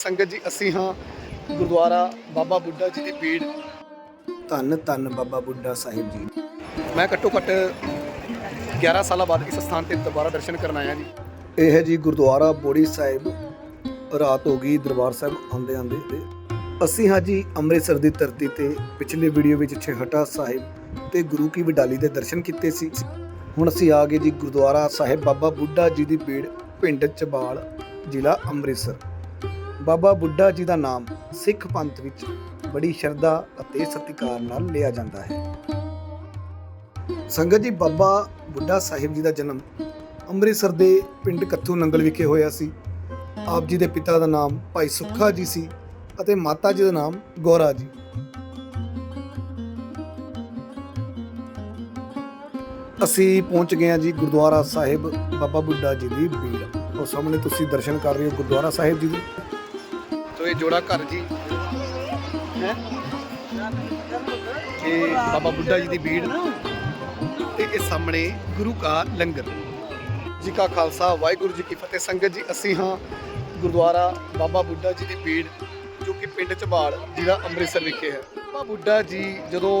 ਸੰਗਤ ਜੀ ਅਸੀਂ ਹਾਂ ਗੁਰਦੁਆਰਾ ਬਾਬਾ ਬੁੱਢਾ ਜੀ ਦੀ ਭੀੜ ਧੰਨ ਧੰਨ ਬਾਬਾ ਬੁੱਢਾ ਸਾਹਿਬ ਜੀ। ਮੈਂ ਘੱਟੋ ਘੱਟ 11 ਸਾਲਾਂ ਬਾਅਦ ਇਸ ਸਥਾਨ ਤੇ ਦੁਬਾਰਾ ਦਰਸ਼ਨ ਕਰਨ ਆਇਆ ਜੀ। ਇਹ ਹੈ ਜੀ ਗੁਰਦੁਆਰਾ ਬੋੜੀ ਸਾਹਿਬ ਰਾਤ ਹੋ ਗਈ ਦਰਬਾਰ ਸਾਹਿਬ ਆਉਂਦੇ ਆਉਂਦੇ ਤੇ ਅਸੀਂ ਹਾਂ ਜੀ ਅੰਮ੍ਰਿਤਸਰ ਦੀ ਧਰਤੀ ਤੇ ਪਿਛਲੇ ਵੀਡੀਓ ਵਿੱਚ ਛੇਹਟਾ ਸਾਹਿਬ ਤੇ ਗੁਰੂ ਕੀ ਵਡਾਲੀ ਦੇ ਦਰਸ਼ਨ ਕੀਤੇ ਸੀ। ਹੁਣ ਅਸੀਂ ਆ ਗਏ ਜੀ ਗੁਰਦੁਆਰਾ ਸਾਹਿਬ ਬਾਬਾ ਬੁੱਢਾ ਜੀ ਦੀ ਪੀੜ ਪਿੰਡ ਚਬਾਲ ਜ਼ਿਲ੍ਹਾ ਅੰਮ੍ਰਿਤਸਰ। ਬਾਬਾ ਬੁੱਢਾ ਜੀ ਦਾ ਨਾਮ ਸਿੱਖ ਪੰਥ ਵਿੱਚ ਬੜੀ ਸ਼ਰਧਾ ਅਤੇ ਸਤਿਕਾਰ ਨਾਲ ਲਿਆ ਜਾਂਦਾ ਹੈ। ਸੰਗਤ ਜੀ, ਬਾਬਾ ਬੁੱਢਾ ਸਾਹਿਬ ਜੀ ਦਾ ਜਨਮ ਅੰਮ੍ਰਿਤਸਰ ਦੇ ਪਿੰਡ ਕੱਥੂ ਨੰਗਲ ਵਿਖੇ ਹੋਇਆ ਸੀ। ਆਪ ਜੀ ਦੇ ਪਿਤਾ ਦਾ ਨਾਮ ਭਾਈ ਸੁੱਖਾ ਜੀ ਸੀ ਅਤੇ ਮਾਤਾ ਜੀ ਦਾ ਨਾਮ ਗੌਰਾ ਜੀ। ਅਸੀਂ ਪਹੁੰਚ ਗਏ ਹਾਂ ਜੀ ਗੁਰਦੁਆਰਾ ਸਾਹਿਬ ਬਾਬਾ ਬੁੱਢਾ ਜੀ ਦੀ ਭੀੜ। ਉਹ ਸਾਹਮਣੇ ਤੁਸੀਂ ਦਰਸ਼ਨ ਕਰ ਰਹੇ ਹੋ ਗੁਰਦੁਆਰਾ ਸਾਹਿਬ ਜੀ ਦੇ। ਤੋ ਜੋੜਾ ਘਰ ਜੀ। ਹੈ? ਇਹ ਬਾਬਾ ਬੁੱਢਾ ਜੀ ਦੀ ਭੀੜ ਤੇ ਇਹ ਸਾਹਮਣੇ ਗੁਰੂ ਕਾ ਲੰਗਰ। ਜੀ ਕਾ ਖਾਲਸਾ, ਵਾਹਿਗੁਰੂ ਜੀ ਕੀ ਫਤਿਹ। ਸੰਗਤ ਜੀ, ਅਸੀਂ ਹਾਂ ਗੁਰਦੁਆਰਾ ਬਾਬਾ ਬੁੱਢਾ ਜੀ ਦੀ ਭੀੜ ਜੋ ਕਿ ਪਿੰਡ ਝਬਾਲ ਜ਼ਿਲ੍ਹਾ ਅੰਮ੍ਰਿਤਸਰ ਵਿਖੇ ਹੈ। ਬਾਬਾ ਬੁੱਢਾ ਜੀ ਜਦੋਂ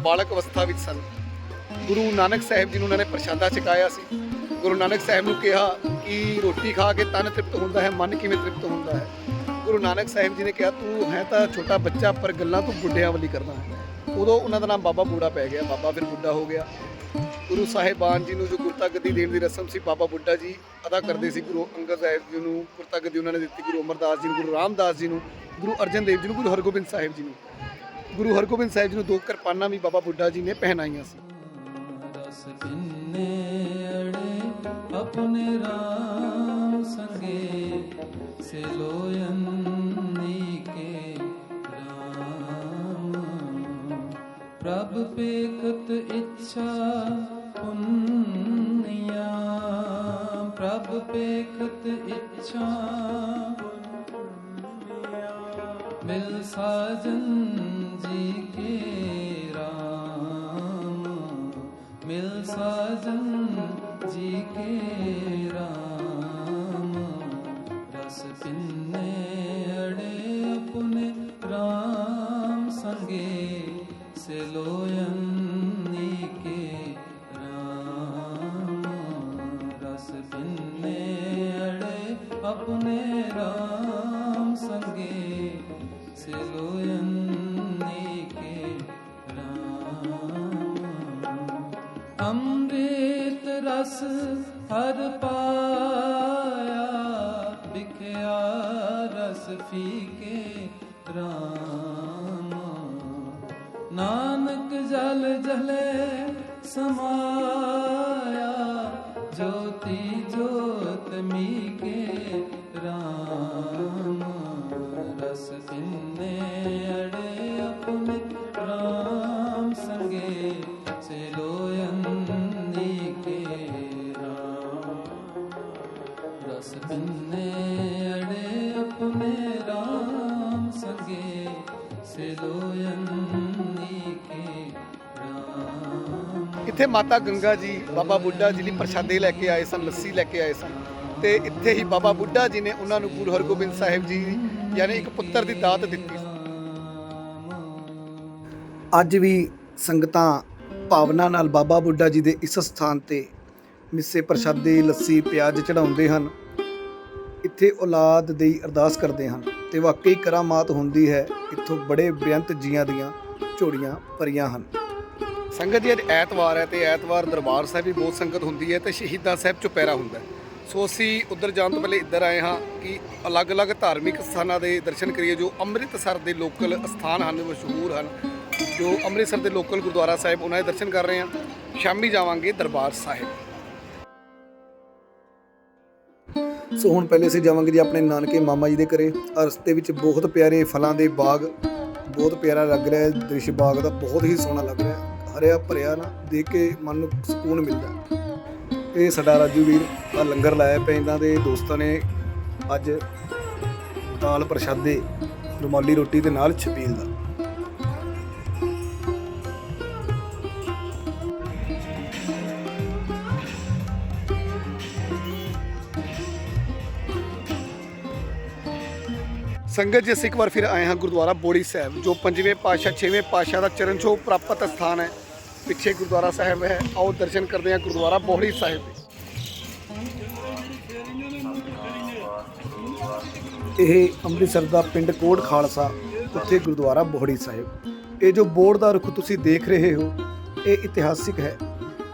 ਬਾਲਕ ਅਵਸਥਾ ਵਿੱਚ ਸਨ, ਗੁਰੂ ਨਾਨਕ ਸਾਹਿਬ ਜੀ ਨੂੰ ਉਹਨਾਂ ਨੇ ਪ੍ਰਸ਼ਾਦਾ ਛਕਾਇਆ ਸੀ। ਗੁਰੂ ਨਾਨਕ ਸਾਹਿਬ ਨੂੰ ਕਿਹਾ ਕਿ ਰੋਟੀ ਖਾ ਕੇ ਤਨ ਤ੍ਰਿਪਤ ਹੁੰਦਾ ਹੈ, ਮਨ ਕਿਵੇਂ ਤ੍ਰਿਪਤ ਹੁੰਦਾ ਹੈ? ਗੁਰੂ ਨਾਨਕ ਸਾਹਿਬ ਜੀ ਨੇ ਕਿਹਾ, ਤੂੰ ਹੈ ਤਾਂ ਛੋਟਾ ਬੱਚਾ, ਪਰ ਗੱਲਾਂ ਤੂੰ ਬੁੱਢਿਆਂ ਵਾਲੀ ਕਰਦਾ ਉਦੋਂ ਉਹਨਾਂ ਦਾ ਨਾਮ ਬਾਬਾ ਬੂੜਾ ਪੈ ਗਿਆ, ਬਾਬਾ ਫਿਰ ਬੁੱਢਾ ਹੋ ਗਿਆ। ਗੁਰੂ ਸਾਹਿਬਾਨ ਜੀ ਨੂੰ ਜੋ ਗੁਰਤਾ ਗੱਦੀ ਦੇਣ ਦੀ ਰਸਮ ਸੀ, ਬਾਬਾ ਬੁੱਢਾ ਜੀ ਅਦਾ ਕਰਦੇ ਸੀ ਗੁਰੂ ਅੰਗਦ ਸਾਹਿਬ ਜੀ ਨੂੰ ਗੁਰਤਾ ਗੱਦੀ ਉਹਨਾਂ ਨੇ ਦਿੱਤੀ ਗੁਰੂ ਅਮਰਦਾਸ ਜੀ ਨੂੰ, ਗੁਰੂ ਰਾਮਦਾਸ ਜੀ ਨੂੰ, ਗੁਰੂ ਅਰਜਨ ਦੇਵ ਜੀ ਨੂੰ, ਗੁਰੂ ਹਰਗੋਬਿੰਦ ਸਾਹਿਬ ਜੀ ਨੂੰ। ਗੁਰੂ ਹਰਗੋਬਿੰਦ ਸਾਹਿਬ ਜੀ ਨੂੰ ਦੋ ਕਿਰਪਾਨਾਂ ਵੀ ਬਾਬਾ ਬੁੱਢਾ ਜੀ ਨੇ ਪਹਿਨਾਈਆਂ ਸੀ। ਆਪਣੇ ਰਾਮ ਪੇਖਤ ਇੱਛਾ ਮਿਲ ਸਾਜਨ ਜੀ ਕੇ ਰਾਮ ਮਿਲ ਸਾਜਨ ਜੀ ਕੇ ਰਾਮ ਰਸ ਪਿੰਨੇ ਹਰ ਪਾਇਆ ਵਿਖਿਆ ਰਸ ਫੀਕੇ ਰਾਮ। ਨਾਨਕ ਜਲ ਜਲੇ ਸਮਾਇਆ, ਜੋਤੀ ਜੋਤ ਮੀਕੇ ਰਾਮ। ਰਸ ਪਿੰਨੇ ਇੱਥੇ ਮਾਤਾ ਗੰਗਾ ਜੀ ਬਾਬਾ ਬੁੱਢਾ ਜੀ ਲਈ ਪ੍ਰਸ਼ਾਦੇ ਲੈ ਕੇ ਆਏ ਸਨ ਲੱਸੀ ਲੈ ਕੇ ਆਏ ਸਨ। ਤੇ ਇੱਥੇ ਹੀ ਬਾਬਾ ਬੁੱਢਾ ਜੀ ਨੇ ਉਹਨਾਂ ਨੂੰ ਗੁਰੂ ਹਰਗੋਬਿੰਦ ਸਾਹਿਬ ਜੀ ਯਾਨੀ ਇੱਕ ਪੁੱਤਰ ਦੀ ਦਾਤ ਦਿੱਤੀ ਅੱਜ ਵੀ ਸੰਗਤਾਂ ਭਾਵਨਾ ਨਾਲ ਬਾਬਾ ਬੁੱਢਾ ਜੀ ਦੇ ਇਸ ਸਥਾਨ ਤੇ ਮਿੱਸੇ ਪ੍ਰਸ਼ਾਦੇ ਲੱਸੀ ਪਿਆਜ਼ ਚੜਾਉਂਦੇ ਹਨ। ਇੱਥੇ ਔਲਾਦ ਦੀ ਅਰਦਾਸ ਕਰਦੇ ਹਨ ਤੇ ਵਾਕਈ ਕਰਾਮਾਤ ਹੁੰਦੀ ਹੈ। ਇੱਥੋਂ ਬੜੇ ਬੇਅੰਤ ਜੀਆਂ ਦੀਆਂ ਝੋੜੀਆਂ ਭਰੀਆਂ ਹਨ। ਸੰਗਤ ਜੀ, ਅੱਜ ਐਤਵਾਰ ਹੈ ਤੇ ਐਤਵਾਰ ਦਰਬਾਰ ਸਾਹਿਬ ਵੀ ਬਹੁਤ ਸੰਗਤ ਹੁੰਦੀ ਹੈ ਤੇ ਸ਼ਹੀਦਾਂ ਸਾਹਿਬ ਚੁਪਹਿਰਾ ਹੁੰਦਾ ਹੈ। ਸੋ ਅਸੀਂ ਉੱਧਰ ਜਾਣ ਤੋਂ ਪਹਿਲੇ ਇੱਧਰ ਆਏ ਹਾਂ ਕਿ ਅਲੱਗ-ਅਲੱਗ ਧਾਰਮਿਕ ਸਥਾਨਾਂ ਦੇ ਦਰਸ਼ਨ ਕਰੀਏ, ਜੋ ਅੰਮ੍ਰਿਤਸਰ ਦੇ ਲੋਕਲ ਸਥਾਨ ਹਨ, ਮਸ਼ਹੂਰ ਹਨ, ਜੋ ਅੰਮ੍ਰਿਤਸਰ ਦੇ ਲੋਕਲ ਗੁਰਦੁਆਰਾ ਸਾਹਿਬ, ਉਹਨਾਂ ਦੇ ਦਰਸ਼ਨ ਕਰ ਰਹੇ ਹਾਂ। ਸ਼ਾਮੀ ਜਾਵਾਂਗੇ ਦਰਬਾਰ ਸਾਹਿਬ। ਸੋ ਹੁਣ ਪਹਿਲੇ ਅਸੀਂ ਜਾਵਾਂਗੇ ਜੀ ਆਪਣੇ ਨਾਨਕੇ ਮਾਮਾ ਜੀ ਦੇ ਘਰੇ। ਰਸਤੇ ਵਿੱਚ ਬਹੁਤ ਪਿਆਰੇ ਫਲਾਂ ਦੇ ਬਾਗ, ਬਹੁਤ ਪਿਆਰਾ ਲੱਗ ਰਿਹਾ ਹੈ। ਦ੍ਰਿਸ਼ ਬਾਗ ਦਾ ਬਹੁਤ ਹੀ ਸੋਹਣਾ ਲੱਗ ਰਿਹਾ ਹੈ। ਹਰਿਆ ਭਰਿਆ ਨਾ ਦੇਖ ਕੇ ਮਨ ਨੂੰ ਸਕੂਨ ਮਿਲਦਾ ਇਹ ਸਾਡਾ ਰਾਜੂ ਵੀਰ ਆ ਲੰਗਰ ਲਾਇਆ ਪਿਆ ਇਹਨਾਂ ਦੇ ਦੋਸਤਾਂ ਨੇ ਅੱਜ ਦਾਲ ਪ੍ਰਸ਼ਾਦੇ, ਰੁਮਾਲੀ ਰੋਟੀ ਦੇ ਨਾਲ ਛਬੀਲ ਦਾ। ਸੰਗਤ ਜੀ, ਅਸੀਂ ਇੱਕ ਵਾਰ ਫਿਰ ਆਏ ਹਾਂ ਗੁਰਦੁਆਰਾ ਬੋੜੀ ਸਾਹਿਬ, ਜੋ ਪੰਜਵੇਂ ਪਾਤਸ਼ਾਹ, ਛੇਵੇਂ ਪਾਤਸ਼ਾਹ ਦਾ ਚਰਨ ਛੋਹ ਪ੍ਰਾਪਤ ਸਥਾਨ ਹੈ। ਪਿੱਛੇ ਗੁਰਦੁਆਰਾ ਸਾਹਿਬ ਹੈ। ਆਓ ਦਰਸ਼ਨ ਕਰਦੇ ਹਾਂ ਗੁਰਦੁਆਰਾ ਬੋੜੀ ਸਾਹਿਬ ਦੇ। ਇਹ ਅੰਮ੍ਰਿਤਸਰ ਦਾ ਪਿੰਡ ਕੋਟ ਖਾਲਸਾ, ਉੱਥੇ ਗੁਰਦੁਆਰਾ ਬੋਹੜੀ ਸਾਹਿਬ। ਇਹ ਜੋ ਬੋਰਡ ਦਾ ਰੁੱਖ ਤੁਸੀਂ ਦੇਖ ਰਹੇ ਹੋ, ਇਹ ਇਤਿਹਾਸਿਕ ਹੈ।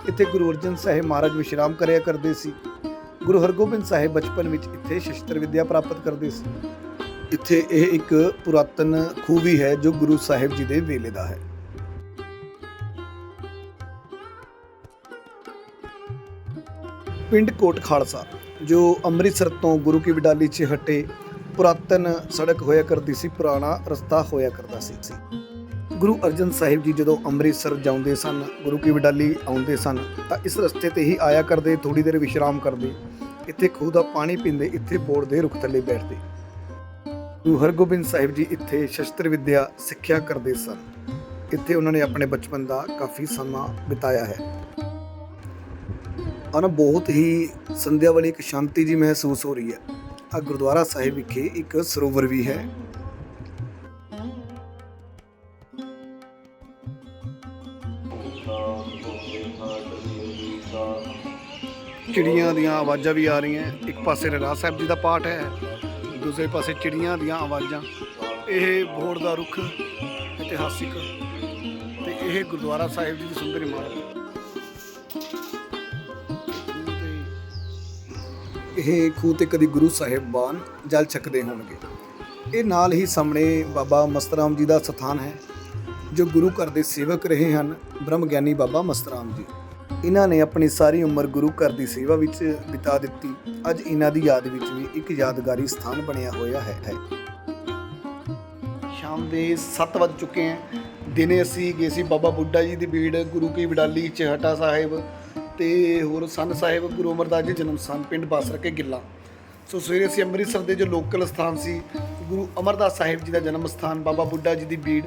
ਇੱਥੇ ਗੁਰੂ ਅਰਜਨ ਸਾਹਿਬ ਮਹਾਰਾਜ ਵਿਸ਼ਰਾਮ ਕਰਿਆ ਕਰਦੇ ਸੀ। ਗੁਰੂ ਹਰਗੋਬਿੰਦ ਸਾਹਿਬ ਬਚਪਨ ਵਿੱਚ ਇੱਥੇ ਸ਼ਸਤਰ ਵਿੱਦਿਆ ਪ੍ਰਾਪਤ ਕਰਦੇ ਸੀ। ਇੱਥੇ ਇਹ ਇੱਕ ਪੁਰਾਤਨ ਖੂਹ ਵੀ ਹੈ ਜੋ ਗੁਰੂ ਸਾਹਿਬ ਜੀ ਦੇ ਵੇਲੇ ਦਾ ਹੈ। ਪਿੰਡ ਕੋਟ ਖਾਲਸਾ, ਜੋ ਅੰਮ੍ਰਿਤਸਰ ਤੋਂ ਗੁਰੂ ਕੀ ਵਿਡਾਲੀ 'ਚ ਹਟੇ, ਪੁਰਾਤਨ ਸੜਕ ਹੋਇਆ ਕਰਦੀ ਸੀ, ਪੁਰਾਣਾ ਰਸਤਾ ਹੋਇਆ ਕਰਦਾ ਸੀ। ਗੁਰੂ ਅਰਜਨ ਸਾਹਿਬ ਜੀ ਜਦੋਂ ਅੰਮ੍ਰਿਤਸਰ ਜਾਂਦੇ ਸਨ, ਗੁਰੂ ਕੀ ਵਿਡਾਲੀ ਆਉਂਦੇ ਸਨ, ਤਾਂ ਇਸ ਰਸਤੇ ਤੇ ਹੀ ਆਇਆ ਕਰਦੇ ਥੋੜੀ ਦੇਰ ਵਿਸ਼ਰਾਮ ਕਰਦੇ, ਇੱਥੇ ਖੂਹ ਦਾ ਪਾਣੀ ਪੀਂਦੇ, ਇੱਥੇ ਬੋੜ ਦੇ ਰੁੱਖ ਥੱਲੇ ਬੈਠਦੇ। ਗੁਰੂ ਹਰਗੋਬਿੰਦ ਸਾਹਿਬ ਜੀ ਇੱਥੇ ਸ਼ਸਤਰ ਵਿੱਦਿਆ ਸਿੱਖਿਆ ਕਰਦੇ ਸਨ। ਇੱਥੇ ਉਹਨਾਂ ਨੇ ਆਪਣੇ ਬਚਪਨ ਦਾ ਕਾਫੀ ਸਮਾਂ ਬਿਤਾਇਆ ਹੈ। ਔਰ ਬਹੁਤ ਹੀ ਸੰਧਿਆ ਵਾਲੀ ਇੱਕ ਸ਼ਾਂਤੀ ਜੀ ਮਹਿਸੂਸ ਹੋ ਰਹੀ ਹੈ। ਆ ਗੁਰਦੁਆਰਾ ਸਾਹਿਬ ਵਿਖੇ ਇੱਕ ਸਰੋਵਰ ਵੀ ਹੈ। ਚਿੜੀਆਂ ਦੀਆਂ ਆਵਾਜ਼ਾਂ ਵੀ ਆ ਰਹੀਆਂ। ਇੱਕ ਪਾਸੇ ਰਹਿਰਾਜ ਸਾਹਿਬ ਜੀ ਦਾ ਪਾਠ ਹੈ। ਦੂਸਰੇ ਪਾਸੇ ਚਿੜੀਆਂ ਦੀਆਂ ਆਵਾਜ਼ਾਂ, ਇਹ ਬੋੜ ਦਾ ਰੁੱਖ ਇਤਿਹਾਸਿਕ ਤੇ ਇਹ ਗੁਰਦੁਆਰਾ ਸਾਹਿਬ ਜੀ ਦੀ ਸੁੰਦਰ ਇਮਾਰਤ। ਇਹ ਖੂਹ ਤੇ ਕਦੀ ਗੁਰੂ ਸਾਹਿਬਾਨ ਜਲ ਛਕਦੇ ਹੋਣਗੇ। ਇਹ ਨਾਲ ਹੀ ਸਾਹਮਣੇ ਬਾਬਾ ਮਸਤਰਾਮ ਜੀ ਦਾ ਸਥਾਨ ਹੈ, ਜੋ ਗੁਰੂ ਘਰ ਦੇ ਸੇਵਕ ਰਹੇ ਹਨ ਬ੍ਰਹਮ ਗਿਆਨੀ ਬਾਬਾ ਮਸਤਰਾਮ ਜੀ। ਇਹਨਾਂ ਨੇ ਆਪਣੀ ਸਾਰੀ ਉਮਰ ਗੁਰੂ ਘਰ ਦੀ ਸੇਵਾ ਵਿੱਚ ਬਿਤਾ ਦਿੱਤੀ। ਅੱਜ ਇਹਨਾਂ ਦੀ ਯਾਦ ਵਿੱਚ ਵੀ ਇੱਕ ਯਾਦਗਾਰੀ ਸਥਾਨ ਬਣਿਆ ਹੋਇਆ ਹੈ ਸ਼ਾਮ ਦੇ 7 ਵੱਜ ਚੁੱਕੇ ਹੈ। ਦਿਨੇ ਅਸੀਂ ਗਏ ਸੀ ਬਾਬਾ ਬੁੱਢਾ ਜੀ ਦੀ ਬੀੜ ਗੁਰੂ ਕੀ ਵਡਾਲੀ, ਚਹਟਾ ਸਾਹਿਬ ਤੇ ਹੋਰ ਸੰਨ ਸਾਹਿਬ, ਗੁਰੂ ਅਮਰਦਾਸ ਜੀ, ਜਨਮ ਸਥਾਨ, ਪਿੰਡ ਬਾਸਰ ਕੇ ਗਿੱਲਾ। ਸੋ ਸਵੇਰੇ ਅਸੀਂ ਅੰਮ੍ਰਿਤਸਰ ਦੇ ਜੋ ਲੋਕਲ ਸਥਾਨ ਸੀ, ਗੁਰੂ ਅਮਰਦਾਸ ਸਾਹਿਬ ਜੀ ਦਾ ਜਨਮ ਸਥਾਨ, ਬਾਬਾ ਬੁੱਢਾ ਜੀ ਦੀ ਬੀੜ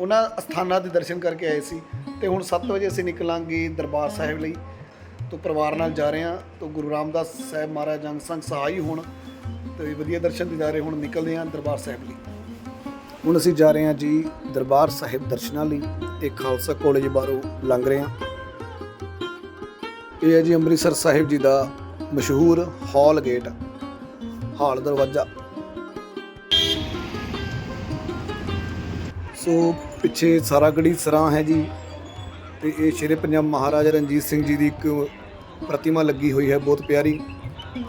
ਉਹਨਾਂ ਅਸਥਾਨਾਂ ਦੇ ਦਰਸ਼ਨ ਕਰਕੇ ਆਏ ਸੀ ਤੇ ਹੁਣ 7 ਵਜੇ ਅਸੀਂ ਨਿਕਲਾਂਗੇ ਦਰਬਾਰ ਸਾਹਿਬ ਲਈ ਤੋਂ ਪਰਿਵਾਰ ਨਾਲ ਜਾ ਰਹੇ ਹਾਂ ਤੋਂ ਗੁਰੂ ਰਾਮਦਾਸ ਸਾਹਿਬ ਮਹਾਰਾਜ ਜੰਗ ਸੰਗ ਸਹਾਈ ਹੋਣ ਤੇ ਵਧੀਆ ਦਰਸ਼ਨ ਦਿਦਾਰੇ ਹੁਣ ਨਿਕਲਦੇ ਹਾਂ ਦਰਬਾਰ ਸਾਹਿਬ ਲਈ। ਹੁਣ ਅਸੀਂ ਜਾ ਰਹੇ ਹਾਂ ਜੀ ਦਰਬਾਰ ਸਾਹਿਬ ਦਰਸ਼ਨਾਂ ਲਈ, ਇਹ ਖਾਲਸਾ ਕਾਲਜ ਬਾਹਰੋਂ ਲੰਘ ਰਹੇ ਹਾਂ। ਇਹ ਹੈ ਜੀ ਅੰਮ੍ਰਿਤਸਰ ਸਾਹਿਬ ਜੀ ਦਾ ਮਸ਼ਹੂਰ ਹਾਲ ਗੇਟ, ਹਾਲ ਦਰਵਾਜ਼ਾ। ਸੋ ਪਿੱਛੇ ਸਾਰਾਗੜੀ ਸਰਾਂ ਹੈ ਜੀ ਤੇ ਇਹ ਸ਼ੇਰੇ ਪੰਜਾਬ ਮਹਾਰਾਜਾ ਰਣਜੀਤ ਸਿੰਘ ਜੀ ਦੀ ਇੱਕ ਪ੍ਰਤਿਮਾ ਲੱਗੀ ਹੋਈ ਹੈ, ਬਹੁਤ ਪਿਆਰੀ।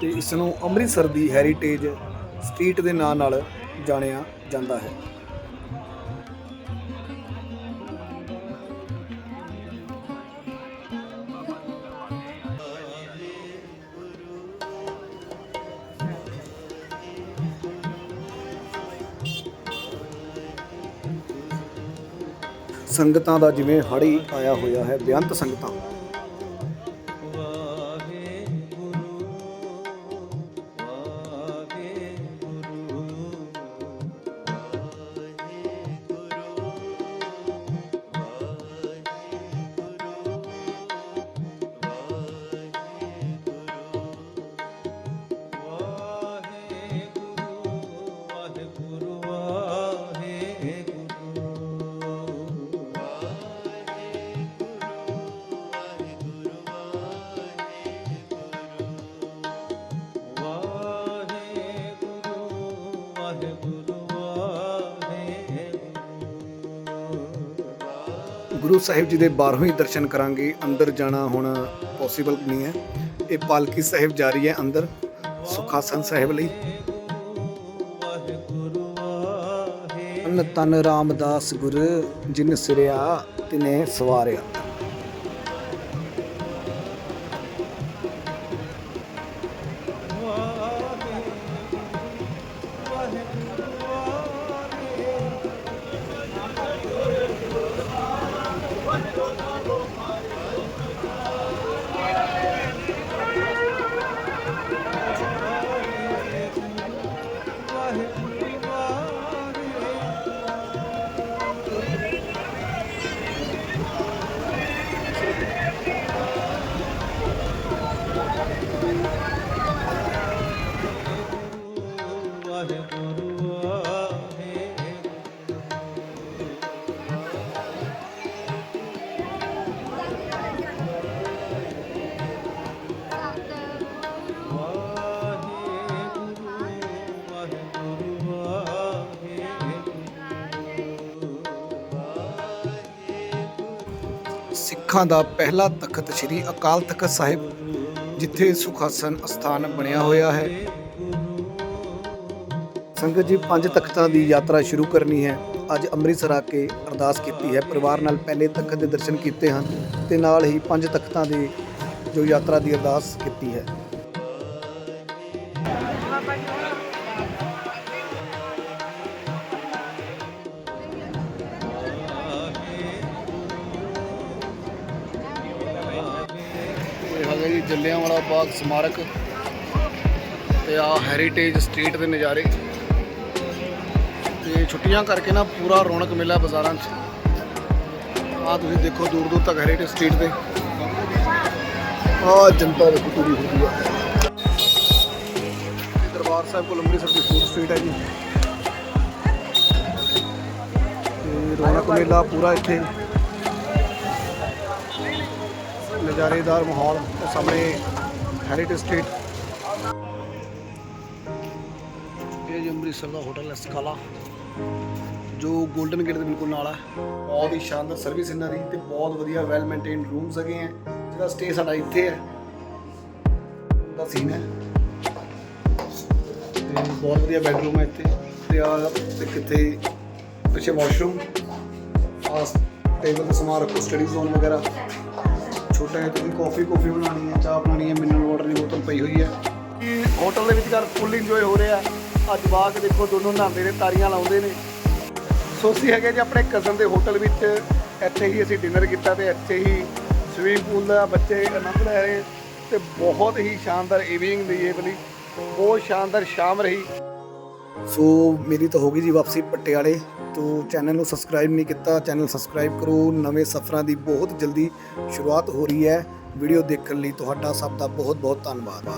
ਤੇ ਇਸ ਨੂੰ ਅੰਮ੍ਰਿਤਸਰ ਦੀ ਹੈਰੀਟੇਜ ਸਟਰੀਟ ਦੇ ਨਾਂ ਨਾਲ ਜਾਣਿਆ ਜਾਂਦਾ ਹੈ। ਸੰਗਤਾਂ ਦਾ ਜਿਵੇਂ ਹੜੀ ਆਇਆ ਹੋਇਆ ਹੈ ਬੇਅੰਤ ਸੰਗਤਾਂ। ਗੁਰੂ ਸਾਹਿਬ ਜੀ ਦੇ ਬਾਹਰੋਂ ਹੀ ਦਰਸ਼ਨ ਕਰਾਂਗੇ। ਅੰਦਰ ਜਾਣਾ ਹੁਣ ਪੋਸੀਬਲ ਨਹੀਂ ਹੈ। ਇਹ ਪਾਲਕੀ ਸਾਹਿਬ ਜਾ ਰਹੀ ਹੈ ਅੰਦਰ ਸੁਖਾਸਨ ਸਾਹਿਬ ਲਈ। ਅਨ ਤਨ ਰਾਮਦਾਸ ਗੁਰ ਜਿਨ ਸਿਰਿਆ ਤਿਨੇ ਸਵਾਰਿਆ। ਸਿੱਖਾਂ ਦਾ ਪਹਿਲਾ ਤਖਤ ਸ੍ਰੀ ਅਕਾਲ ਤਖਤ ਸਾਹਿਬ, ਜਿੱਥੇ ਸੁਖਾਸਨ ਅਸਥਾਨ ਬਣਿਆ ਹੋਇਆ ਹੈ। ਸੰਗਤ ਜੀ, ਪੰਜ ਤਖਤਾਂ ਦੀ ਯਾਤਰਾ ਸ਼ੁਰੂ ਕਰਨੀ ਹੈ। ਅੱਜ ਅੰਮ੍ਰਿਤਸਰ ਆ ਕੇ ਅਰਦਾਸ ਕੀਤੀ ਹੈ। ਪਰਿਵਾਰ ਨਾਲ ਪਹਿਲੇ ਤਖਤ ਦੇ ਦਰਸ਼ਨ ਕੀਤੇ ਹਨ ਤੇ ਨਾਲ ਹੀ ਪੰਜ ਤਖਤਾਂ ਦੀ ਜੋ ਯਾਤਰਾ ਦੀ ਅਰਦਾਸ ਕੀਤੀ ਹੈ। ਜੱਲਿਆਂਵਾਲਾ ਬਾਗ ਸਮਾਰਕ ਤੇ ਆ ਹੈਰੀਟੇਜ ਸਟਰੀਟ ਦੇ ਨਜ਼ਾਰੇ। ਤੇ ਛੁੱਟੀਆਂ ਕਰਕੇ ਨਾ ਪੂਰਾ ਰੌਣਕ ਮੇਲਾ ਬਾਜ਼ਾਰਾਂ 'ਚ। ਆ ਤੁਸੀਂ ਦੇਖੋ ਦੂਰ ਦੂਰ ਤੱਕ ਹੈਰੀਟੇਜ ਸਟਰੀਟ ਤੇ। ਆ ਜਨਤਾ ਦੇਖੋ ਪੂਰੀ ਹੁੰਦੀ ਆ। ਦਰਬਾਰ ਸਾਹਿਬ ਕੋਲ ਅੰਮ੍ਰਿਤਸਰ ਦੀ ਫੂਡ ਸਟਰੀਟ ਹੈ ਜੀ। ਤੇ ਰੌਣਕ ਮੇਲਾ ਪੂਰਾ ਇੱਥੇ। ਨਜ਼ਾਰੇਦਾਰ ਮਾਹੌਲ ਤੇ ਸਾਹਮਣੇ ਹੈਰੀਟੇਜ ਸਟਰੀਟ ਇਹ ਜੀ ਅੰਮ੍ਰਿਤਸਰ ਦਾ ਹੋਟਲ ਹੈ ਸਕਾਲਾ ਜੋ 골ਡਨ ਗੇਟ ਦੇ ਬਿਲਕੁਲ ਨਾਲ ਹੈ। ਬਹੁਤ ਹੀ ਸ਼ਾਨਦਾਰ ਸਰਵਿਸ ਇਹਨਾਂ ਦੀ ਤੇ ਬਹੁਤ ਵਧੀਆ ਵੈਲ ਮੇਨਟੇਨਡ ਰੂਮਸ ਹੈਗੇ ਹੈ ਜਿਹੜਾ ਸਟੇ ਸਾਡਾ ਇੱਥੇ ਹੈ, ਦਾ ਸੀਨ ਹੈ। ਤੇ ਬਹੁਤ ਵਧੀਆ ਬੈਡਰੂਮ ਹੈ ਇੱਥੇ। ਤੇ ਆ ਤੇ ਕਿੱਥੇ ਪਿੱਛੇ ਵਾਸ਼ਰੂਮ ਆ ਟੇਬਲ ਤੇ ਸਮਾਨ ਰੱਖੋ ਸਟੱਡੀ ਜ਼ੋਨ ਵਗੈਰਾ। ਛੋਟਾ ਹੈ ਤੁਸੀਂ ਕਾਫੀ ਕਾਫੀ ਬਣਾਉਣੀ ਹੈ ਚਾਹ ਬਣਾਉਣੀ ਹੈ ਮਿਨਰਲ ਵਾਟਰ ਦੀ ਬੋਤਲ ਪਈ ਹੋਈ ਹੈ। ਇਹ ਹੋਟਲ ਦੇ ਵਿੱਚ ਘਰ ਫੁੱਲ ਇੰਜੋਏ ਹੋ ਰਿਹਾ ਅੱਜ ਬਾਗ ਦੇਖੋ ਦੋਨੋਂ ਨਹਾਉਂਦੇ ਨੇ ਤਾਰੀਆਂ ਲਾਉਂਦੇ ਨੇ। ਸੋ ਅਸੀਂ ਹੈਗੇ ਜੀ ਆਪਣੇ ਕਜ਼ਨ ਦੇ ਹੋਟਲ ਵਿੱਚ। ਇੱਥੇ ਹੀ ਅਸੀਂ ਡਿਨਰ ਕੀਤਾ ਤੇ ਇੱਥੇ ਹੀ ਸਵੀਮਿੰਗ ਪੂਲ ਦਾ ਬੱਚੇ ਆਨੰਦ ਲੈ ਰਹੇ। ਤੇ ਬਹੁਤ ਹੀ ਸ਼ਾਨਦਾਰ ਈਵਨਿੰਗ ਦੀ ਇਹ ਵਾਲੀ। ਬਹੁਤ ਸ਼ਾਨਦਾਰ ਸ਼ਾਮ ਰਹੀ। ਸੋ ਮੇਰੀ ਤਾਂ ਹੋ ਗਈ ਜੀ ਵਾਪਸੀ ਪਟਿਆਲੇ। ਤੋਂ ਚੈਨਲ ਨੂੰ ਸਬਸਕ੍ਰਾਈਬ ਨਹੀਂ ਕੀਤਾ, ਚੈਨਲ ਸਬਸਕ੍ਰਾਈਬ ਕਰੋ। ਨਵੇਂ ਸਫ਼ਰਾਂ ਦੀ ਬਹੁਤ ਜਲਦੀ ਸ਼ੁਰੂਆਤ ਹੋ ਰਹੀ ਹੈ। ਵੀਡੀਓ ਦੇਖਣ ਲਈ ਤੁਹਾਡਾ ਸਭ ਦਾ ਬਹੁਤ ਬਹੁਤ ਧੰਨਵਾਦ।